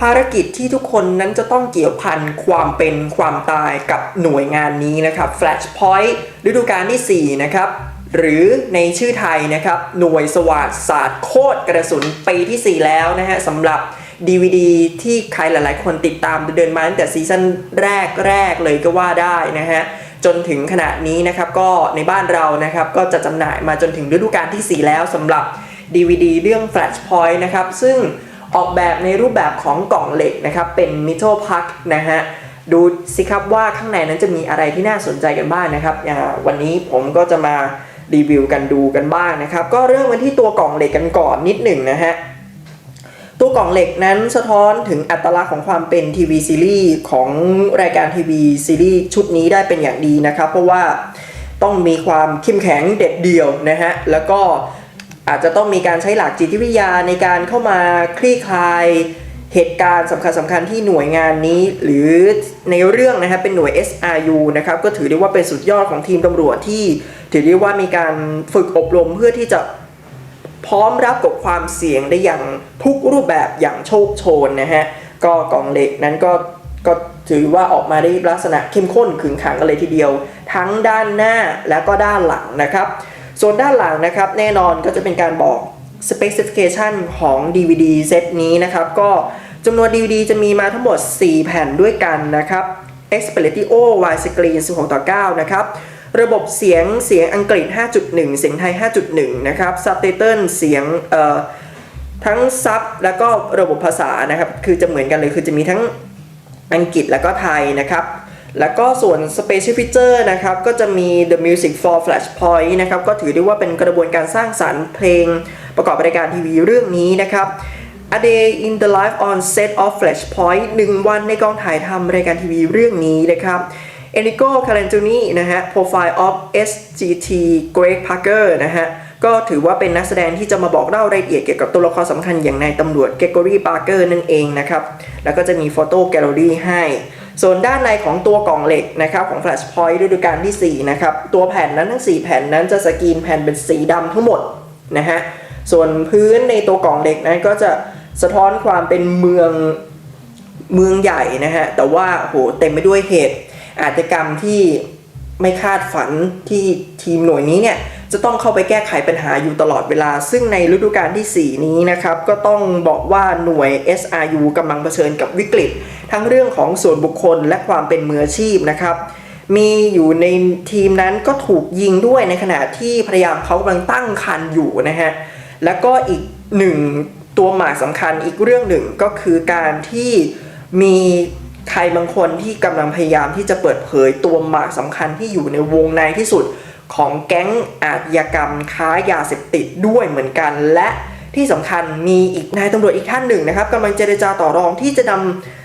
ภารกิจที่ทุกคนนั้นจะต้องเกี่ยวพันความเป็นความตายกับหน่วยงานนี้นะครับ Flashpoint ฤดูกาลทีสี่4 นะครับ หรือในชื่อไทยนะครับ หน่วยสวาดศาสตร์โคตรกระสุนปีที่ 4 แล้วนะฮะสำหรับ DVD ที่ใครหลายๆ คนติดตามเดินมาตั้งแต่ซีซั่นแรกแรก ๆ เลยก็ว่าได้นะฮะจนถึงขณะนี้นะครับก็ในบ้านเรานะครับก็จะจำหน่ายมาจนถึงฤดูกาลที่ 4 แล้วสำหรับ DVD เรื่อง Flashpoint นะครับซึ่ง ออกแบบในรูปแบบของกล่องเหล็กนะครับเป็น Metal Pack นะฮะดูสิครับว่าข้างในนั้นจะมีอะไรที่น่าสนใจกันบ้างนะครับวันนี้ผมก็จะมารีวิวกันดูกันบ้างนะครับ ก็เริ่มกันที่ตัวกล่องเหล็กกันก่อนนิดหนึ่งนะฮะตัวกล่องเหล็กนั้นสะท้อนถึงอัตลักษณ์ของความเป็นทีวีซีรีส์ของรายการทีวีซีรีส์ชุดนี้ได้เป็นอย่างดีนะครับ เพราะว่าต้องมีความเข้มแข็งเด็ดเดี่ยวนะฮะแล้วก็ อาจจะต้องมีการใช้หลักจิตวิทยาในการเข้ามาคลี่คลายเหตุการณ์สำคัญสำคัญที่หน่วยงานนี้ หรือในเรื่องนะครับเป็นหน่วย SRU นะครับก็ถือได้ว่าเป็นสุดยอดของทีมตำรวจที่ ถือได้ว่ามีการฝึกอบรมเพื่อที่จะพร้อมรับกับความเสี่ยงได้อย่างทุกรูปแบบอย่างโชคโชนนะฮะก็กองเหล็กนั้นก็ก็ถือว่าออกมาได้ลักษณะเข้มข้นขึงขังกันเลยทีเดียว ทั้งด้านหน้าและก็ด้านหลังนะครับ ส่วนด้านหลังนะครับแน่นอนก็จะเป็นการบอก specification ของ DVD เซตนี้นะครับ ก็จำนวน DVD จะมีมาทั้งหมด 4 แผ่นด้วยกันนะครับ Expedition Widescreen 16 ต่อ 9 นะครับ ระบบเสียงเสียงอังกฤษ 5.1 เสียงไทย 5.1 นะครับ Subtitle เสียงเอ่อทั้งซับแล้วก็ระบบภาษานะครับ คือจะเหมือนกันเลยคือจะมีทั้งอังกฤษแล้วก็ไทยนะครับ แล้วก็ส่วน Special Feature นะครับ ก็จะมี The Music for Flashpoint นะครับ ก็ถือได้ว่าเป็นกระบวนการสร้างสรรค์เพลงประกอบรายการทีวีเรื่องนี้นะครับ A Day in the Life on Set of Flashpoint 1 วันในกองถ่ายทำรายการทีวีเรื่องนี้นะครับ Enrico Calantoni นะฮะ Profile of SGT Greg Parker นะฮะ ก็ถือว่าเป็นนักแสดงที่จะมาบอกเล่ารายละเอียดเกี่ยวกับตัวละครสำคัญอย่างนายตำรวจ Gregory Parker นั่นเองนะครับ แล้วก็จะมีโฟโต้แกลเลอรี่ให้ ส่วนด้านในของตัวกล่องเหล็กนะครับของ Flashpoint ฤดูกาลที่ 4 นะครับ ตัวแผ่นนั้นทั้ง 4 แผ่นนั้นจะสกรีนแผ่นเป็นสีดำทั้งหมดนะฮะส่วนพื้นในตัวกล่องเหล็กนั้นก็จะสะท้อนความเป็นเมืองเมืองใหญ่นะฮะแต่ว่าโหเต็มไปด้วยเหตุอาชญากรรมที่ไม่คาดฝันที่ทีมหน่วยนี้เนี่ย จะต้องเข้าไปแก้ไขปัญหาอยู่ตลอดเวลา ซึ่งในฤดูกาลที่ 4 นี้นะครับ ก็ต้องบอกว่าหน่วย SRU กำลังเผชิญกับวิกฤต ทั้งเรื่องของส่วนบุคคลและความเป็นมืออาชีพนะครับ มีอยู่ในทีมนั้นก็ถูกยิงด้วยในขณะที่ภรรยาของเขากำลังตั้งครรภ์อยู่นะฮะ แล้วก็อีกหนึ่งตัวหมากสำคัญอีกเรื่องหนึ่งก็คือการที่มีใครบางคนที่กำลังพยายามที่จะเปิดเผยตัวหมากสำคัญที่อยู่ในวงในที่สุด ของแก๊งอาชญากรรมค้ายาเสพติดด้วยเหมือนกัน และที่สำคัญมีอีกนายตำรวจอีกท่านหนึ่งนะครับกำลังเจรจาต่อรองที่จะน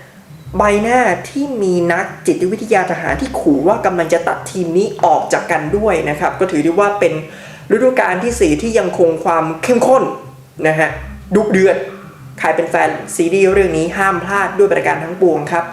ำใบหน้าที่มีนักจิตวิทยาทหารที่ขู่ว่ากำลังจะตัดทีมนี้ออกจากกันด้วยนะครับ ก็ถือได้ว่าเป็นฤดูกาลที่ 4 ที่ยังคงความเข้มข้นนะฮะดุเดือดใครเป็นแฟนซีรีส์เรื่องนี้ห้ามพลาดด้วยประการทั้งปวงครับ